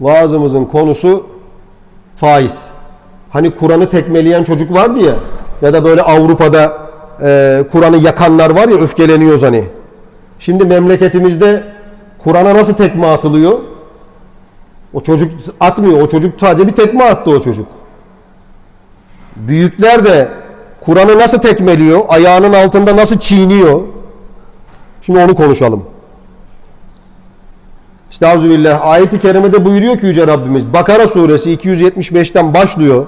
Vaazımızın konusu faiz. Hani Kur'an'ı tekmeleyen çocuk vardı ya ya da böyle Avrupa'da e, Kur'an'ı yakanlar var ya öfkeleniyoruz hani. Şimdi memleketimizde Kur'an'a nasıl tekme atılıyor? O çocuk atmıyor. O çocuk sadece bir tekme attı o çocuk. Büyükler de Kur'an'ı nasıl tekmeliyor? Ayağının altında nasıl çiğniyor? Şimdi onu konuşalım. Estağfirullah. Ayet-i kerimede buyuruyor ki Yüce Rabbimiz. Bakara suresi 275'ten başlıyor.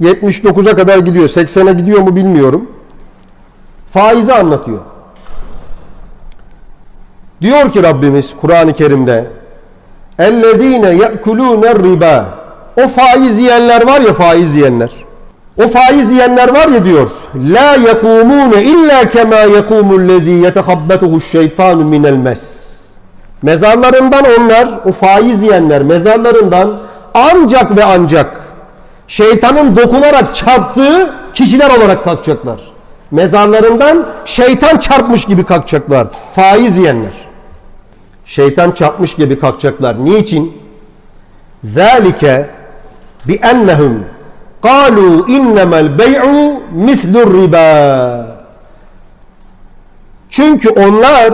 79'a kadar gidiyor. 80'e gidiyor mu bilmiyorum. Faizi anlatıyor. Diyor ki Rabbimiz Kur'an-ı Kerim'de اَلَّذ۪ينَ يَأْكُلُونَ الرِّبَا O faiz yiyenler var ya faiz yiyenler. O faiz yiyenler var ya diyor. La yekumune illa kema yekumul lezi yetehabbetuhu şeytanu minel mes. Mezarlarından onlar, o faiz yiyenler mezarlarından ancak ve ancak şeytanın dokunarak çarptığı kişiler olarak kalkacaklar. Mezarlarından şeytan çarpmış gibi kalkacaklar. Faiz yiyenler. Şeytan çarpmış gibi kalkacaklar. Niçin? Zalike bi ennehum kalu innemel bey'u mislur riba. Çünkü onlar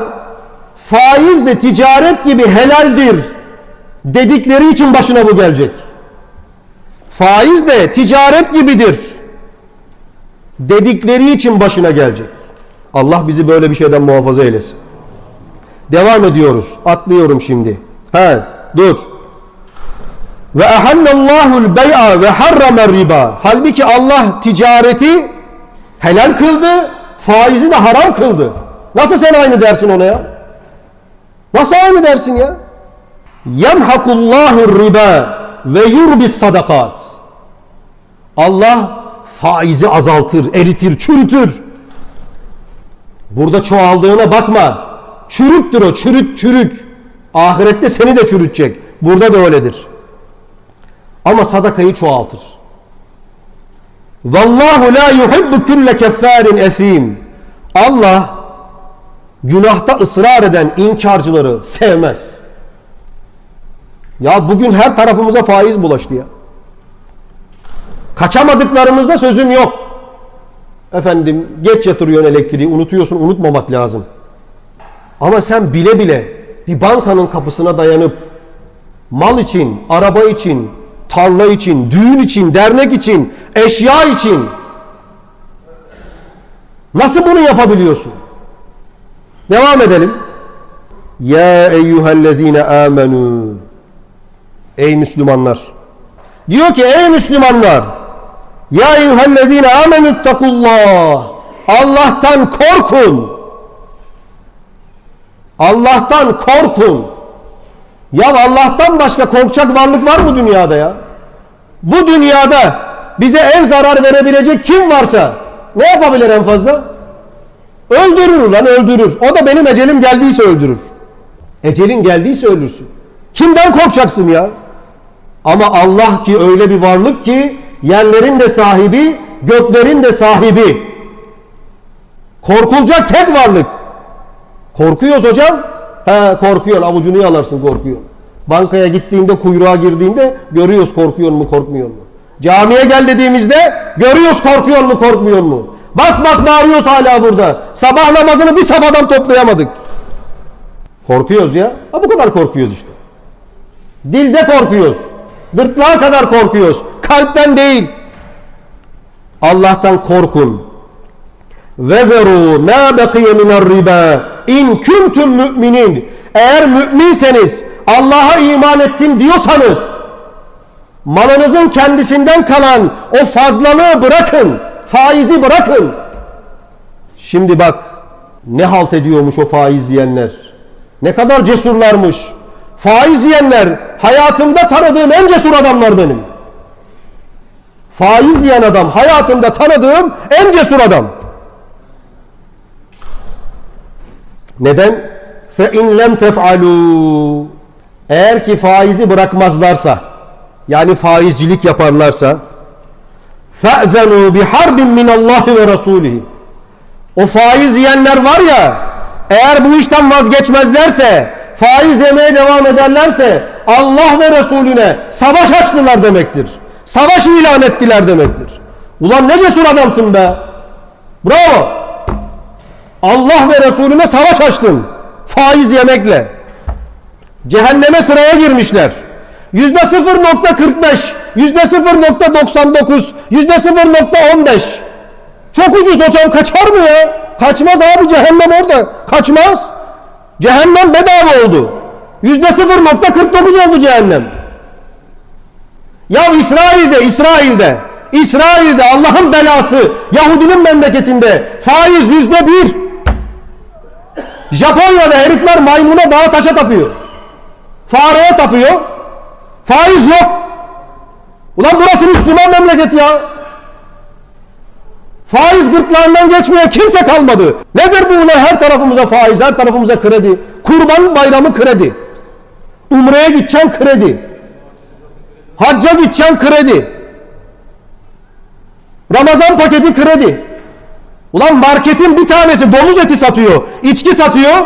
faizle ticaret gibi helaldir dedikleri için başına bu gelecek. Faiz de ticaret gibidir dedikleri için başına gelecek. Allah bizi böyle bir şeyden muhafaza eylesin. Devam ediyoruz. Atlıyorum şimdi. He, dur. Ve ehallallahu bey'a ve harrama riba. Halbuki Allah ticareti helal kıldı, faizi de haram kıldı. Nasıl sen aynı dersin ona ya? Nasıl aynı dersin ya? Yemhakullahu riba ve yurbis sadakat. Allah faizi azaltır, eritir, çürütür. Burada çoğaldığına bakma. Çürüktür o, çürük çürük. Ahirette seni de çürütecek. Burada da öyledir. Ama sadakayı çoğaltır. Vallahu la yuhibbu kulle keffarin esim. Allah günahta ısrar eden inkarcıları sevmez. Ya bugün her tarafımıza faiz bulaştı ya. Kaçamadıklarımızda sözüm yok. Efendim geç yatırıyorsun elektriği unutuyorsun unutmamak lazım. Ama sen bile bile bir bankanın kapısına dayanıp mal için, araba için, tarla için, düğün için, dernek için, eşya için nasıl bunu yapabiliyorsun? Devam edelim. Ya eyyühellezine amenu Ey Müslümanlar. Diyor ki ey Müslümanlar Ya eyyühellezine amenu takullah Allah'tan korkun. Allah'tan korkun. Ya Allah'tan başka korkacak varlık var mı dünyada ya? Bu dünyada bize en zarar verebilecek kim varsa ne yapabilir en fazla? Öldürür lan öldürür. O da benim ecelim geldiyse öldürür. Ecelin geldiyse ölürsün. Kimden korkacaksın ya? Ama Allah ki öyle bir varlık ki yerlerin de sahibi, göklerin de sahibi. Korkulacak tek varlık. Korkuyoruz hocam. He korkuyorsun avucunu yalarsın korkuyorsun. Bankaya gittiğinde kuyruğa girdiğinde görüyoruz korkuyor mu korkmuyor mu. Camiye gel dediğimizde görüyoruz korkuyor mu korkmuyor mu. Bas bas bağırıyoruz hala burada. Sabah namazını bir safadan toplayamadık. Korkuyoruz ya. Ha bu kadar korkuyoruz işte. Dilde korkuyoruz. Gırtlağa kadar korkuyoruz. Kalpten değil. Allah'tan korkun. Ve zeru ma bakiye minar riba in kuntum müminin. Eğer müminseniz Allah'a iman ettim diyorsanız malınızın kendisinden kalan o fazlalığı bırakın. Faizi bırakın. Şimdi bak ne halt ediyormuş o faiz yiyenler. Ne kadar cesurlarmış. Faiz yiyenler hayatımda tanıdığım en cesur adamlar benim. Faiz yiyen adam hayatımda tanıdığım en cesur adam. Neden? Fe in lem tef'alu eğer ki faizi bırakmazlarsa yani faizcilik yaparlarsa harbin min Allah ve Resulihi o faiz yiyenler var ya eğer bu işten vazgeçmezlerse faiz yemeye devam ederlerse Allah ve Resulüne savaş açtılar demektir. Savaş ilan ettiler demektir. Ulan ne cesur adamsın be. Bravo. Allah ve Resulüne savaş açtın. Faiz yemekle. Cehenneme sıraya girmişler. Yüzde 0.45, yüzde 0.99, yüzde 0.15. Çok ucuz hocam kaçar mı ya? Kaçmaz abi cehennem orada. Kaçmaz. Cehennem bedava oldu. Yüzde 0.49 oldu cehennem. Ya İsrail'de, İsrail'de, İsrail'de Allah'ın belası, Yahudinin memleketinde faiz yüzde bir. Japonya'da herifler maymuna dağa taşa tapıyor. Fareye tapıyor. Faiz yok. Ulan burası Müslüman memleket ya. Faiz gırtlağından geçmeye kimse kalmadı. Nedir bu ulan her tarafımıza faiz, her tarafımıza kredi. Kurban bayramı kredi. Umre'ye gideceksin kredi. Hacca gideceksin kredi. Ramazan paketi kredi. Ulan marketin bir tanesi domuz eti satıyor, içki satıyor,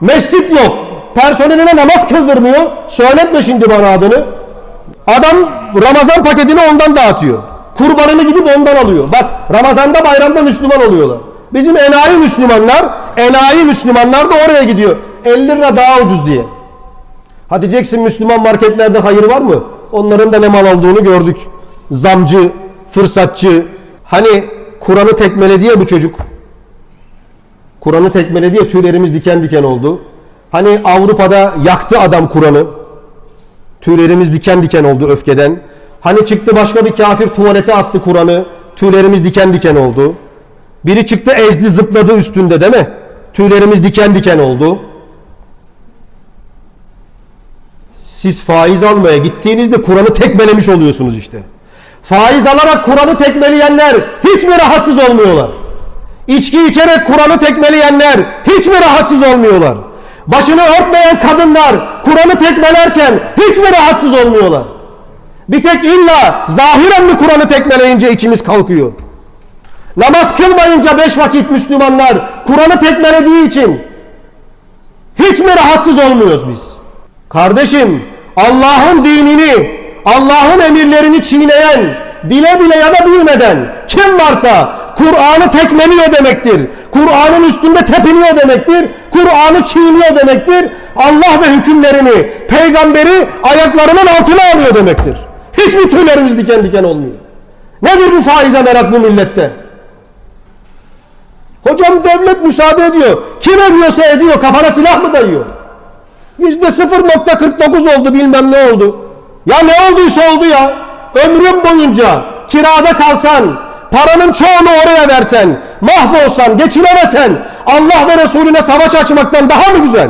mescit yok. Personeline namaz kıldırmıyor. Söyletme şimdi bana adını. Adam Ramazan paketini ondan dağıtıyor. Kurbanını gidip ondan alıyor. Bak Ramazan'da bayramda Müslüman oluyorlar. Bizim enayi Müslümanlar, enayi Müslümanlar da oraya gidiyor. 50 lira daha ucuz diye. Ha diyeceksin Müslüman marketlerde hayır var mı? Onların da ne mal olduğunu gördük. Zamcı, fırsatçı. Hani Kur'an'ı tekmeledi ya bu çocuk. Kur'an'ı tekmeledi ya tüylerimiz diken diken oldu. Hani Avrupa'da yaktı adam Kur'an'ı. Tüylerimiz diken diken oldu öfkeden. Hani çıktı başka bir kafir tuvalete attı Kur'an'ı. Tüylerimiz diken diken oldu. Biri çıktı ezdi zıpladı üstünde değil mi? Tüylerimiz diken diken oldu. Siz faiz almaya gittiğinizde Kur'an'ı tekmelemiş oluyorsunuz işte. Faiz alarak Kur'an'ı tekmeleyenler hiç mi rahatsız olmuyorlar? İçki içerek Kur'an'ı tekmeleyenler hiç mi rahatsız olmuyorlar? Başını örtmeyen kadınlar Kur'an'ı tekmelerken hiç mi rahatsız olmuyorlar? Bir tek illa zahiren mi Kur'an'ı tekmeleyince içimiz kalkıyor? Namaz kılmayınca beş vakit Müslümanlar Kur'an'ı tekmelediği için hiç mi rahatsız olmuyoruz biz? Kardeşim Allah'ın dinini, Allah'ın emirlerini çiğneyen, bile bile ya da bilmeden kim varsa Kur'an'ı tekmeliyor demektir. Kur'an'ın üstünde tepiniyor demektir. Kur'an'ı çiğniyor demektir. Allah ve hükümlerini, peygamberi ayaklarının altına alıyor demektir. Hiç mi tüylerimiz diken diken olmuyor? Nedir bu faize merak bu millette? Hocam devlet müsaade ediyor. Kim ediyorsa ediyor. Kafana silah mı dayıyor? Yüzde 0.49 oldu bilmem ne oldu. Ya ne olduysa oldu ya. Ömrün boyunca kirada kalsan, paranın çoğunu oraya versen, mahvolsan, geçinemesen, Allah ve Resulüne savaş açmaktan daha mı güzel?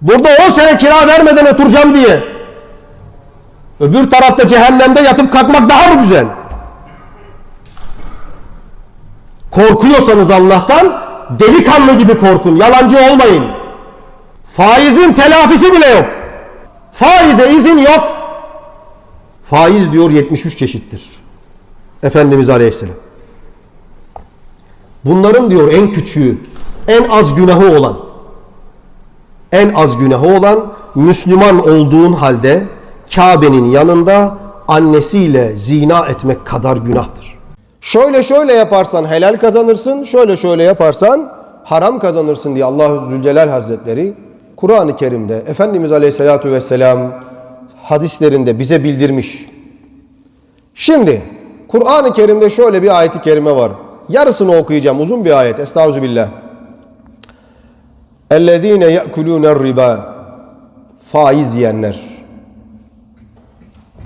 Burada 10 sene kira vermeden oturacağım diye. Öbür tarafta cehennemde yatıp kalkmak daha mı güzel? Korkuyorsanız Allah'tan delikanlı gibi korkun. Yalancı olmayın. Faizin telafisi bile yok. Faize izin yok. Faiz diyor 73 çeşittir. Efendimiz Aleyhisselam. Bunların diyor en küçüğü, en az günahı olan, en az günahı olan Müslüman olduğun halde Kabe'nin yanında annesiyle zina etmek kadar günahtır. Şöyle şöyle yaparsan helal kazanırsın, şöyle şöyle yaparsan haram kazanırsın diye Allah Zülcelal Hazretleri Kur'an-ı Kerim'de Efendimiz Aleyhisselatü Vesselam hadislerinde bize bildirmiş. Şimdi Kur'an-ı Kerim'de şöyle bir ayeti kerime var. Yarısını okuyacağım. Uzun bir ayet. Estağfirullah. اَلَّذ۪ينَ يَأْكُلُونَ الرِّبَا Faiz yiyenler.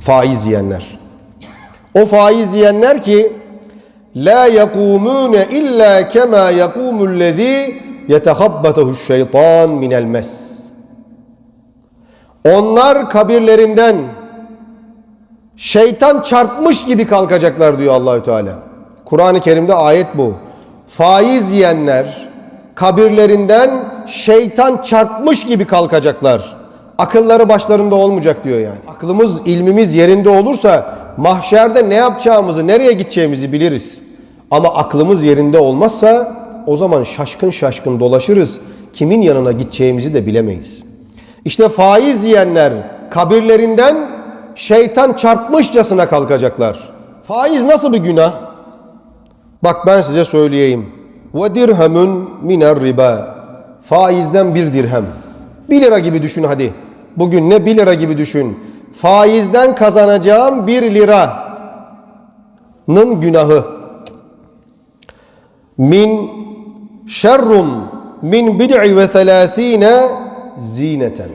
Faiz yiyenler. O faiz yiyenler ki la yekumune illa kema yekumul lezî yetehabbatuhu şeytan minel mes. Onlar kabirlerinden şeytan çarpmış gibi kalkacaklar diyor Allahü Teala. Kur'an-ı Kerim'de ayet bu. Faiz yiyenler kabirlerinden şeytan çarpmış gibi kalkacaklar. Akılları başlarında olmayacak diyor yani. Aklımız, ilmimiz yerinde olursa mahşerde ne yapacağımızı, nereye gideceğimizi biliriz. Ama aklımız yerinde olmazsa o zaman şaşkın şaşkın dolaşırız. Kimin yanına gideceğimizi de bilemeyiz. İşte faiz yiyenler kabirlerinden şeytan çarpmışçasına kalkacaklar. Faiz nasıl bir günah? Bak ben size söyleyeyim. Ve dirhemun miner riba. Faizden bir dirhem. Bir lira gibi düşün hadi. Bugün ne bir lira gibi düşün. Faizden kazanacağım bir liranın günahı. Min şerrum min bid'i ve thelâthîne zineten.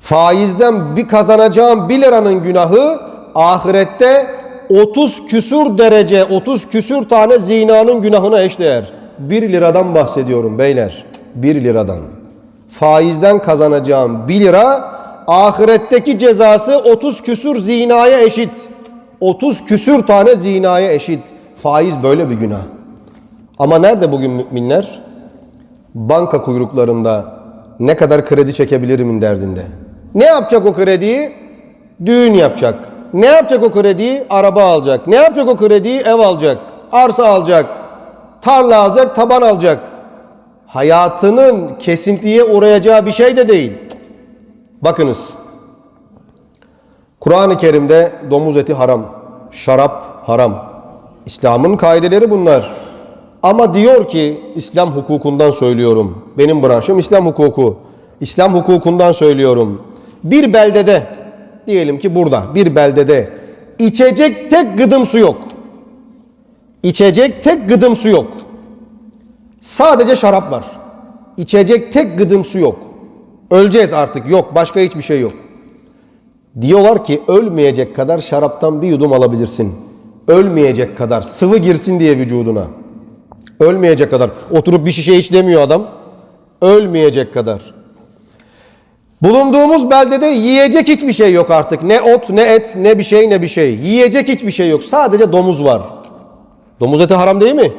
Faizden bir kazanacağım bir liranın günahı ahirette 30 küsür derece, 30 küsür tane zinanın günahına eşdeğer. 1 liradan bahsediyorum beyler. 1 liradan. Faizden kazanacağım 1 lira ahiretteki cezası 30 küsür zinaya eşit. 30 küsür tane zinaya eşit. Faiz böyle bir günah. Ama nerede bugün müminler? Banka kuyruklarında ne kadar kredi çekebilirim derdinde. Ne yapacak o krediyi? Düğün yapacak. Ne yapacak o krediyi? Araba alacak. Ne yapacak o krediyi? Ev alacak. Arsa alacak. Tarla alacak, taban alacak. Hayatının kesintiye uğrayacağı bir şey de değil. Bakınız. Kur'an-ı Kerim'de domuz eti haram, şarap haram. İslam'ın kaideleri bunlar. Ama diyor ki İslam hukukundan söylüyorum. Benim branşım İslam hukuku. İslam hukukundan söylüyorum. Bir beldede diyelim ki burada bir beldede içecek tek gıdım su yok. İçecek tek gıdım su yok. Sadece şarap var. İçecek tek gıdım su yok. Öleceğiz artık yok başka hiçbir şey yok. Diyorlar ki ölmeyecek kadar şaraptan bir yudum alabilirsin. Ölmeyecek kadar sıvı girsin diye vücuduna. Ölmeyecek kadar. Oturup bir şişe iç demiyor adam. Ölmeyecek kadar. Bulunduğumuz beldede yiyecek hiçbir şey yok artık. Ne ot, ne et, ne bir şey, ne bir şey. Yiyecek hiçbir şey yok. Sadece domuz var. Domuz eti haram değil mi?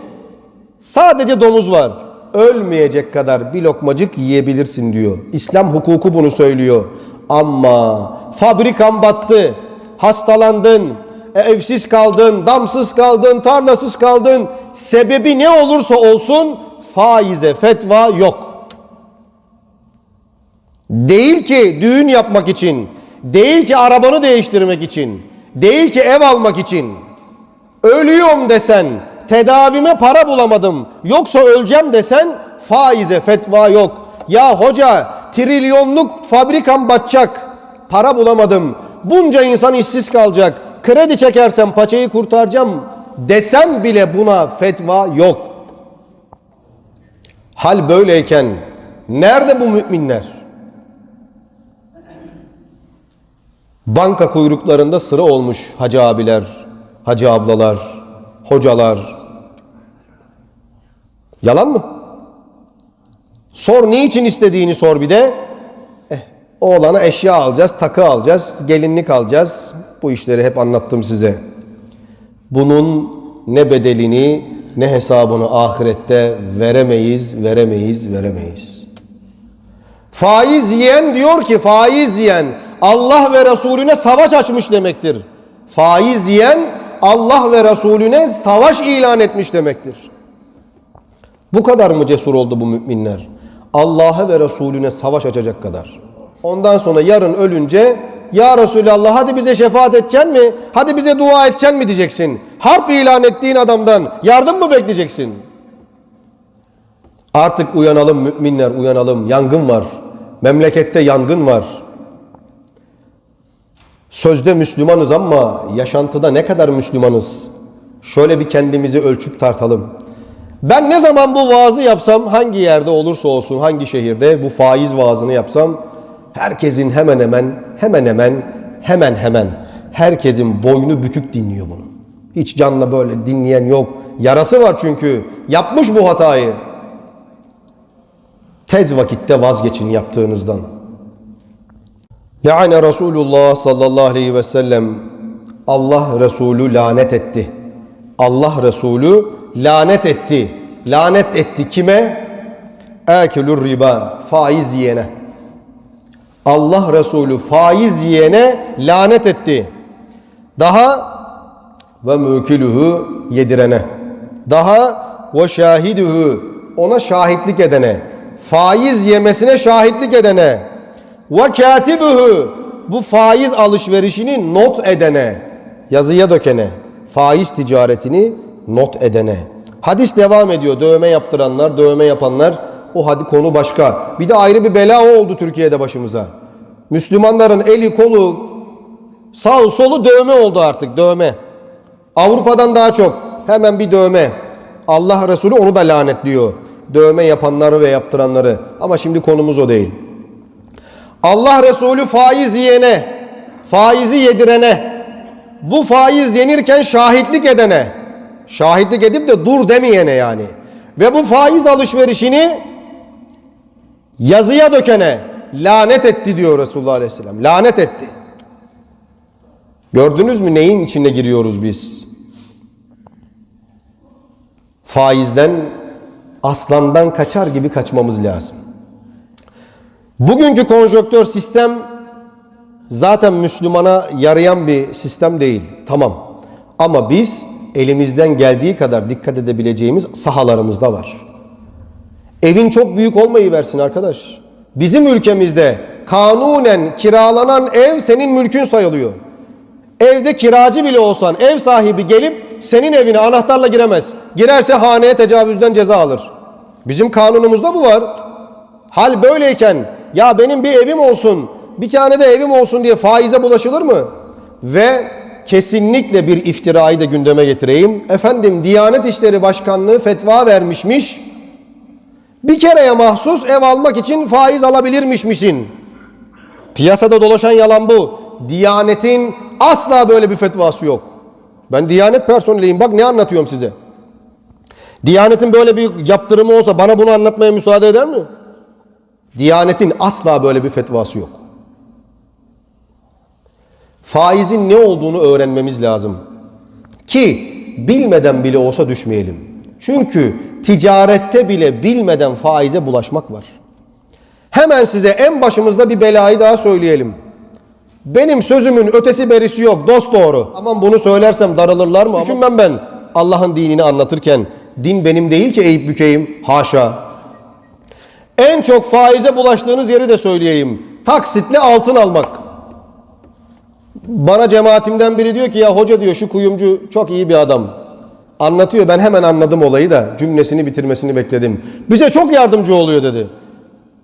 Sadece domuz var. Ölmeyecek kadar bir lokmacık yiyebilirsin diyor. İslam hukuku bunu söylüyor. Ama fabrikan battı, hastalandın, evsiz kaldın, damsız kaldın, tarlasız kaldın. Sebebi ne olursa olsun faize fetva yok. Değil ki düğün yapmak için, değil ki arabanı değiştirmek için, değil ki ev almak için. Ölüyorum desen, tedavime para bulamadım, yoksa öleceğim desen faize fetva yok. Ya hoca trilyonluk fabrikam batacak, para bulamadım, bunca insan işsiz kalacak, kredi çekersem paçayı kurtaracağım desem bile buna fetva yok. Hal böyleyken nerede bu müminler? Banka kuyruklarında sıra olmuş hacı abiler, hacı ablalar, hocalar. Yalan mı? Sor niçin istediğini sor bir de. Eh, oğlana eşya alacağız, takı alacağız, gelinlik alacağız. Bu işleri hep anlattım size. Bunun ne bedelini ne hesabını ahirette veremeyiz, veremeyiz, veremeyiz. Faiz yiyen diyor ki faiz yiyen Allah ve Resulüne savaş açmış demektir. Faiz yiyen Allah ve Resulüne savaş ilan etmiş demektir. Bu kadar mı cesur oldu bu müminler? Allah'a ve Resulüne savaş açacak kadar. Ondan sonra yarın ölünce ya Resulallah hadi bize şefaat edeceksin mi? Hadi bize dua edeceksin mi diyeceksin. Harp ilan ettiğin adamdan yardım mı bekleyeceksin? Artık uyanalım müminler uyanalım. Yangın var. Memlekette yangın var. Sözde Müslümanız ama yaşantıda ne kadar Müslümanız? Şöyle bir kendimizi ölçüp tartalım. Ben ne zaman bu vaazı yapsam hangi yerde olursa olsun hangi şehirde bu faiz vaazını yapsam herkesin hemen hemen hemen hemen hemen hemen herkesin boynu bükük dinliyor bunu. Hiç canla böyle dinleyen yok. Yarası var çünkü. Yapmış bu hatayı. Tez vakitte vazgeçin yaptığınızdan. Le'ane Resulullah sallallahu aleyhi ve sellem Allah Resulü lanet etti. Allah Resulü lanet etti. Lanet etti kime? Ekülür riba. Faiz yiyene. Allah Resulü faiz yiyene lanet etti. Daha ve mükülühü yedirene. Daha ve şahidühü ona şahitlik edene. faiz yemesine şahitlik edene ve katibuhu bu faiz alışverişini not edene yazıya dökene faiz ticaretini not edene hadis devam ediyor dövme yaptıranlar dövme yapanlar o hadi konu başka. Bir de ayrı bir bela o oldu Türkiye'de başımıza. Müslümanların eli kolu sağ solu dövme oldu artık dövme. Avrupa'dan daha çok hemen bir dövme. Allah Resulü onu da lanetliyor. Dövme yapanları ve yaptıranları. Ama şimdi konumuz o değil. Allah Resulü faiz yiyene, faizi yedirene, bu faiz yenirken şahitlik edene, şahitlik edip de dur demeyene yani. Ve bu faiz alışverişini yazıya dökene lanet etti diyor Resulullah Aleyhisselam. Lanet etti. Gördünüz mü neyin içine giriyoruz biz? Faizden, aslandan kaçar gibi kaçmamız lazım. Bugünkü konjonktör sistem zaten Müslümana yarayan bir sistem değil. Tamam. Ama biz elimizden geldiği kadar dikkat edebileceğimiz sahalarımızda var. Evin çok büyük olmayı versin arkadaş. Bizim ülkemizde kanunen kiralanan ev senin mülkün sayılıyor. Evde kiracı bile olsan ev sahibi gelip senin evine anahtarla giremez. Girerse haneye tecavüzden ceza alır. Bizim kanunumuzda bu var. Hal böyleyken ya benim bir evim olsun, bir tane de evim olsun diye faize bulaşılır mı? Ve kesinlikle bir iftirayı da gündeme getireyim. Efendim Diyanet İşleri Başkanlığı fetva vermişmiş. Bir kereye mahsus ev almak için faiz alabilirmiş misin? Piyasada dolaşan yalan bu. Diyanetin asla böyle bir fetvası yok. Ben Diyanet personeliyim bak ne anlatıyorum size. Diyanetin böyle bir yaptırımı olsa bana bunu anlatmaya müsaade eder mi? Diyanetin asla böyle bir fetvası yok. Faizin ne olduğunu öğrenmemiz lazım. Ki bilmeden bile olsa düşmeyelim. Çünkü ticarette bile bilmeden faize bulaşmak var. Hemen size en başımızda bir belayı daha söyleyelim. Benim sözümün ötesi berisi yok dost doğru. Aman bunu söylersem darılırlar mı? Düşünmem ben Allah'ın dinini anlatırken. Din benim değil ki eğip bükeyim. Haşa. En çok faize bulaştığınız yeri de söyleyeyim. Taksitle altın almak. Bana cemaatimden biri diyor ki ya hoca diyor şu kuyumcu çok iyi bir adam. Anlatıyor ben hemen anladım olayı da cümlesini bitirmesini bekledim. Bize çok yardımcı oluyor dedi.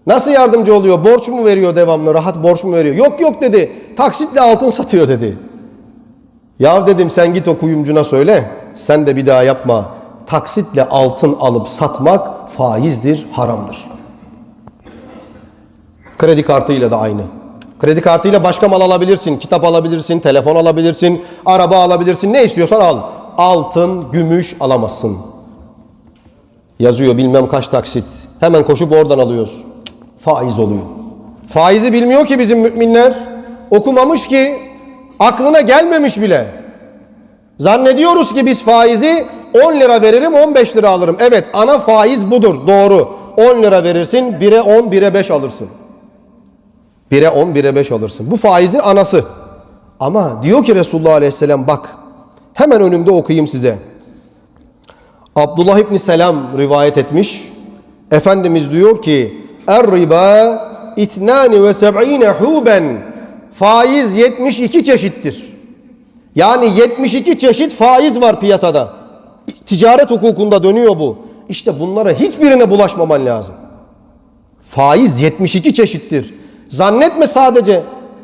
Nasıl yardımcı oluyor? Borç mu veriyor devamlı? Rahat borç mu veriyor? Yok yok dedi. Taksitle altın satıyor dedi. Ya dedim sen git o kuyumcuna söyle. Sen de bir daha yapma. Taksitle altın alıp satmak faizdir, haramdır. Kredi kartıyla da aynı. Kredi kartıyla başka mal alabilirsin, kitap alabilirsin, telefon alabilirsin, araba alabilirsin, ne istiyorsan al. Altın, gümüş alamazsın. Yazıyor bilmem kaç taksit. Hemen koşup oradan alıyoruz. Faiz oluyor. Faizi bilmiyor ki bizim müminler. Okumamış ki, aklına gelmemiş bile. Zannediyoruz ki biz faizi 10 lira veririm 15 lira alırım. Evet ana faiz budur doğru. 10 lira verirsin 1'e 10 1'e 5 alırsın. 1'e 10 1'e 5 alırsın. Bu faizin anası. Ama diyor ki Resulullah Aleyhisselam bak hemen önümde okuyayım size. Abdullah İbni Selam rivayet etmiş. Efendimiz diyor ki Er riba itnani ve seb'ine huben Faiz 72 çeşittir. Yani 72 çeşit faiz var piyasada. Ticaret hukukunda dönüyor bu. İşte bunlara hiçbirine bulaşmaman lazım. Faiz 72 çeşittir. Zannetme sadece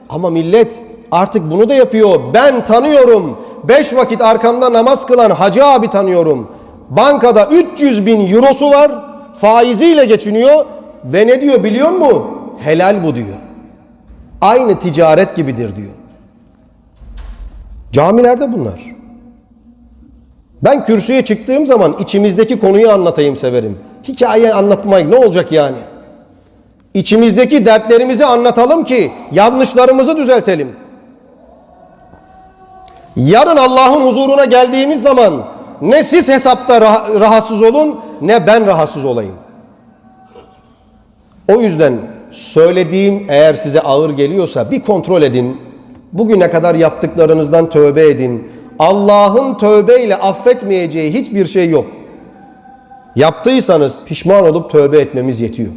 ama millet artık bunu da yapıyor. Ben tanıyorum. 5 vakit arkamda namaz kılan hacı abi tanıyorum. Bankada 300 bin eurosu var. Faiziyle geçiniyor. Ve ne diyor biliyor musun? Helal bu diyor. Aynı ticaret gibidir diyor. Camilerde bunlar. Ben kürsüye çıktığım zaman içimizdeki konuyu anlatayım severim. Hikaye anlatmayı ne olacak yani? İçimizdeki dertlerimizi anlatalım ki yanlışlarımızı düzeltelim. Yarın Allah'ın huzuruna geldiğimiz zaman ne siz hesapta rah- rahatsız olun ne ben rahatsız olayım. O yüzden söylediğim eğer size ağır geliyorsa bir kontrol edin. Bugüne kadar yaptıklarınızdan tövbe edin. Allah'ın tövbeyle affetmeyeceği hiçbir şey yok. Yaptıysanız pişman olup tövbe etmemiz yetiyor.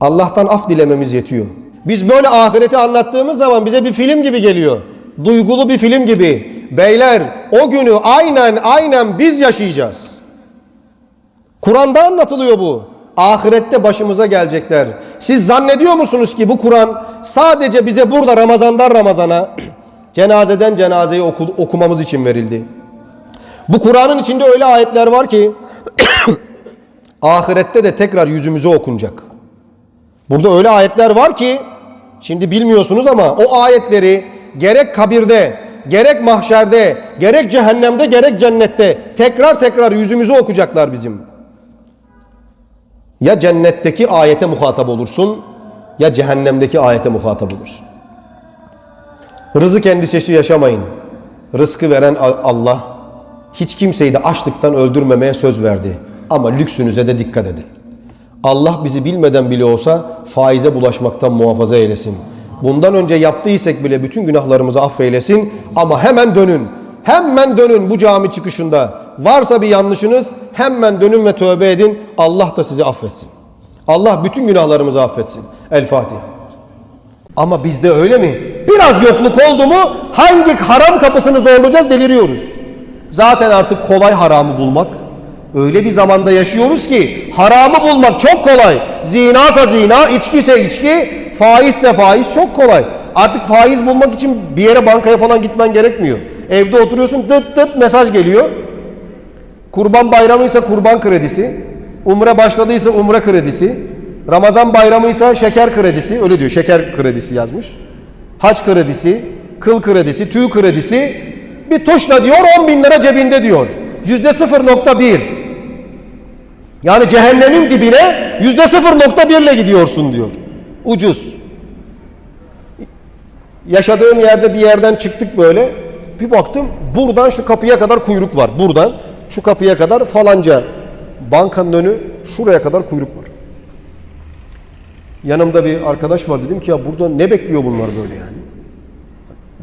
Allah'tan af dilememiz yetiyor. Biz böyle ahireti anlattığımız zaman bize bir film gibi geliyor. Duygulu bir film gibi. Beyler o günü aynen aynen biz yaşayacağız. Kur'an'da anlatılıyor bu. Ahirette başımıza gelecekler. Siz zannediyor musunuz ki bu Kur'an sadece bize burada Ramazan'dan Ramazan'a cenazeden cenazeye oku- okumamız için verildi? Bu Kur'an'ın içinde öyle ayetler var ki ahirette de tekrar yüzümüze okunacak. Burada öyle ayetler var ki şimdi bilmiyorsunuz ama o ayetleri gerek kabirde, gerek mahşerde, gerek cehennemde, gerek cennette tekrar tekrar yüzümüze okuyacaklar bizim. Ya cennetteki ayete muhatap olursun ya cehennemdeki ayete muhatap olursun. Rızık endişesi yaşamayın. Rızkı veren Allah hiç kimseyi de açlıktan öldürmemeye söz verdi. Ama lüksünüze de dikkat edin. Allah bizi bilmeden bile olsa faize bulaşmaktan muhafaza eylesin. Bundan önce yaptıysak bile bütün günahlarımızı affeylesin ama hemen dönün. Hemen dönün bu cami çıkışında. Varsa bir yanlışınız hemen dönün ve tövbe edin. Allah da sizi affetsin. Allah bütün günahlarımızı affetsin. El Fatiha. Ama bizde öyle mi? Biraz yokluk oldu mu hangi haram kapısını zorlayacağız deliriyoruz. Zaten artık kolay haramı bulmak. Öyle bir zamanda yaşıyoruz ki haramı bulmak çok kolay. Zinasa zina, içki ise içki, faizse faiz çok kolay. Artık faiz bulmak için bir yere bankaya falan gitmen gerekmiyor. Evde oturuyorsun tıt tıt mesaj geliyor. Kurban bayramı ise kurban kredisi. Umre başladıysa umre kredisi. Ramazan bayramı ise şeker kredisi. Öyle diyor şeker kredisi yazmış. Haç kredisi, kıl kredisi, tüy kredisi. Bir tuşla diyor 10 bin lira cebinde diyor. Yüzde 0.1. Yani cehennemin dibine yüzde 0.1 ile gidiyorsun diyor. Ucuz. Yaşadığım yerde bir yerden çıktık böyle. Bir baktım buradan şu kapıya kadar kuyruk var. Buradan şu kapıya kadar falanca bankanın önü şuraya kadar kuyruk var. Yanımda bir arkadaş var dedim ki ya burada ne bekliyor bunlar böyle yani?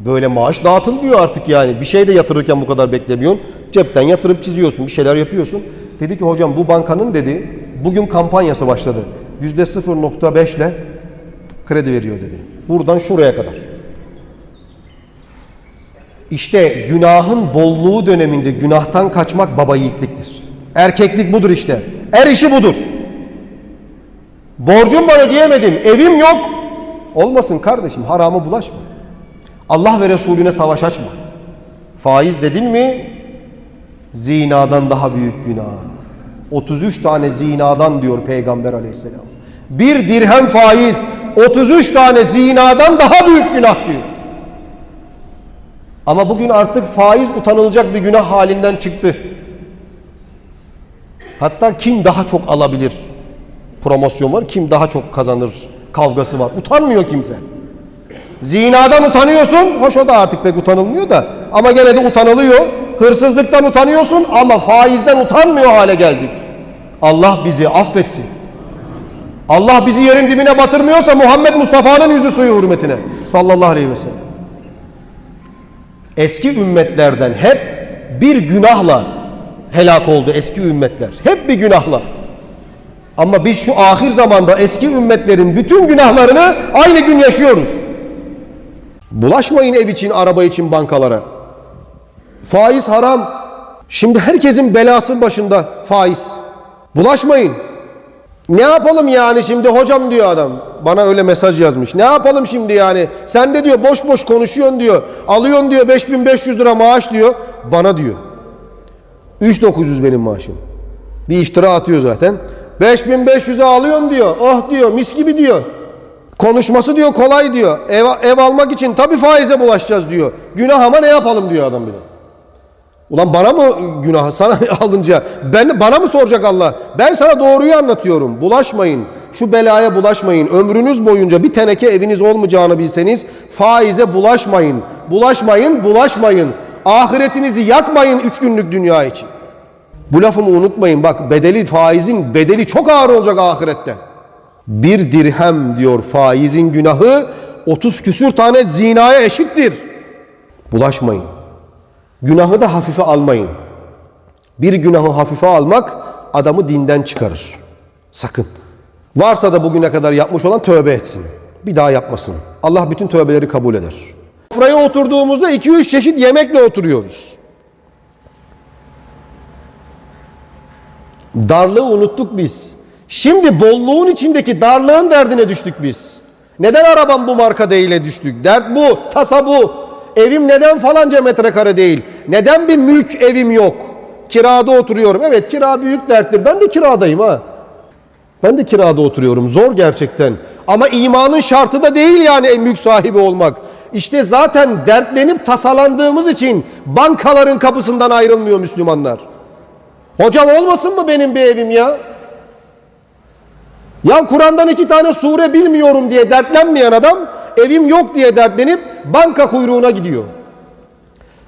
Böyle maaş dağıtılmıyor artık yani. Bir şey de yatırırken bu kadar beklemiyorsun. Cepten yatırıp çiziyorsun, bir şeyler yapıyorsun. Dedi ki hocam bu bankanın dedi bugün kampanyası başladı. Yüzde 0.5 ile kredi veriyor dedi. Buradan şuraya kadar. İşte günahın bolluğu döneminde günahtan kaçmak baba yiğitliktir. Erkeklik budur işte. Er işi budur. Borcum var ödeyemedim, evim yok. Olmasın kardeşim, harama bulaşma. Allah ve Resulüne savaş açma. Faiz dedin mi zinadan daha büyük günah. 33 tane zinadan diyor Peygamber aleyhisselam. Bir dirhem faiz 33 tane zinadan daha büyük günah diyor. Ama bugün artık faiz utanılacak bir günah halinden çıktı. Hatta kim daha çok alabilir promosyon var, kim daha çok kazanır kavgası var. Utanmıyor kimse. Zinadan utanıyorsun, hoş o da artık pek utanılmıyor da ama gene de utanılıyor. Hırsızlıktan utanıyorsun ama faizden utanmıyor hale geldik. Allah bizi affetsin. Allah bizi yerin dibine batırmıyorsa Muhammed Mustafa'nın yüzü suyu hürmetine sallallahu aleyhi ve sellem. Eski ümmetlerden hep bir günahla helak oldu eski ümmetler. Hep bir günahla. Ama biz şu ahir zamanda eski ümmetlerin bütün günahlarını aynı gün yaşıyoruz. Bulaşmayın ev için, araba için bankalara. Faiz haram. Şimdi herkesin belası başında faiz. Bulaşmayın. Ne yapalım yani şimdi hocam diyor adam. Bana öyle mesaj yazmış. Ne yapalım şimdi yani? Sen de diyor boş boş konuşuyorsun diyor. Alıyorsun diyor 5500 lira maaş diyor. Bana diyor. 3900 benim maaşım. Bir iftira atıyor zaten. 5500'e alıyorsun diyor. Oh diyor mis gibi diyor. Konuşması diyor kolay diyor. Ev, ev almak için tabii faize bulaşacağız diyor. Günah ama ne yapalım diyor adam bir de. Ulan bana mı günah sana alınca ben bana mı soracak Allah? Ben sana doğruyu anlatıyorum. Bulaşmayın. Şu belaya bulaşmayın. Ömrünüz boyunca bir teneke eviniz olmayacağını bilseniz faize bulaşmayın. Bulaşmayın, bulaşmayın. Ahiretinizi yakmayın üç günlük dünya için. Bu lafımı unutmayın. Bak bedeli faizin bedeli çok ağır olacak ahirette. Bir dirhem diyor faizin günahı 30 küsür tane zinaya eşittir. Bulaşmayın. Günahı da hafife almayın. Bir günahı hafife almak adamı dinden çıkarır. Sakın. Varsa da bugüne kadar yapmış olan tövbe etsin. Bir daha yapmasın. Allah bütün tövbeleri kabul eder. Sofraya oturduğumuzda 2-3 çeşit yemekle oturuyoruz. Darlığı unuttuk biz. Şimdi bolluğun içindeki darlığın derdine düştük biz. Neden arabam bu marka değile düştük? Dert bu, tasa bu. Evim neden falanca metrekare değil? Neden bir mülk evim yok? Kirada oturuyorum. Evet kira büyük derttir. Ben de kiradayım ha. Ben de kirada oturuyorum. Zor gerçekten. Ama imanın şartı da değil yani en mülk sahibi olmak. İşte zaten dertlenip tasalandığımız için bankaların kapısından ayrılmıyor Müslümanlar. Hocam olmasın mı benim bir evim ya? Ya Kur'an'dan iki tane sure bilmiyorum diye dertlenmeyen adam evim yok diye dertlenip banka kuyruğuna gidiyor.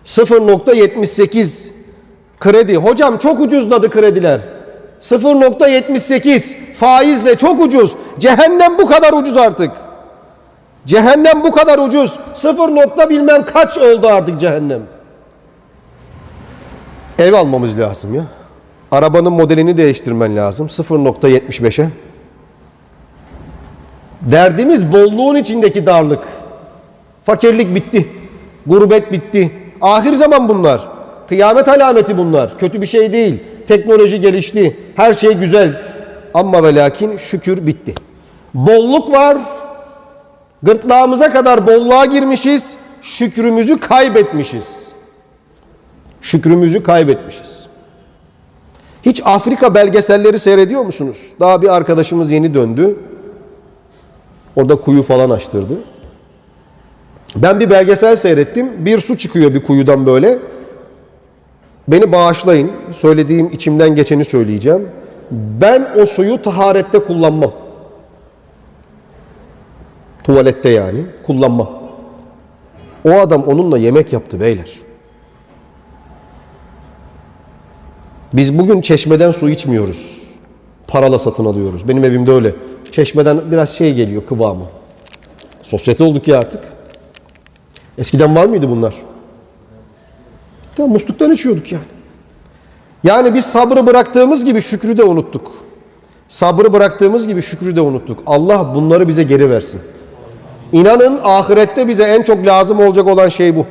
0.78 kredi. Hocam çok ucuzladı krediler. 0.78 faizle çok ucuz. Cehennem bu kadar ucuz artık. Cehennem bu kadar ucuz. 0 nokta bilmem kaç oldu artık cehennem. Ev almamız lazım ya. Arabanın modelini değiştirmen lazım. 0.75'e. Derdimiz bolluğun içindeki darlık. Fakirlik bitti. Gurbet bitti. Ahir zaman bunlar. Kıyamet alameti bunlar. Kötü bir şey değil. Teknoloji gelişti. Her şey güzel. Ama ve lakin şükür bitti. Bolluk var. Gırtlağımıza kadar bolluğa girmişiz. Şükrümüzü kaybetmişiz. Şükrümüzü kaybetmişiz. Hiç Afrika belgeselleri seyrediyor musunuz? Daha bir arkadaşımız yeni döndü. Orada kuyu falan açtırdı. Ben bir belgesel seyrettim. Bir su çıkıyor bir kuyudan böyle. Beni bağışlayın. Söylediğim içimden geçeni söyleyeceğim. Ben o suyu taharette kullanmam. Tuvalette yani kullanmam. O adam onunla yemek yaptı beyler. Biz bugün çeşmeden su içmiyoruz. Parala satın alıyoruz. Benim evimde öyle. Çeşmeden biraz şey geliyor kıvamı. Sosyete olduk ya artık. Eskiden var mıydı bunlar? Ya musluktan içiyorduk yani. Yani biz sabrı bıraktığımız gibi şükrü de unuttuk. Sabrı bıraktığımız gibi şükrü de unuttuk. Allah bunları bize geri versin. İnanın ahirette bize en çok lazım olacak olan şey bu.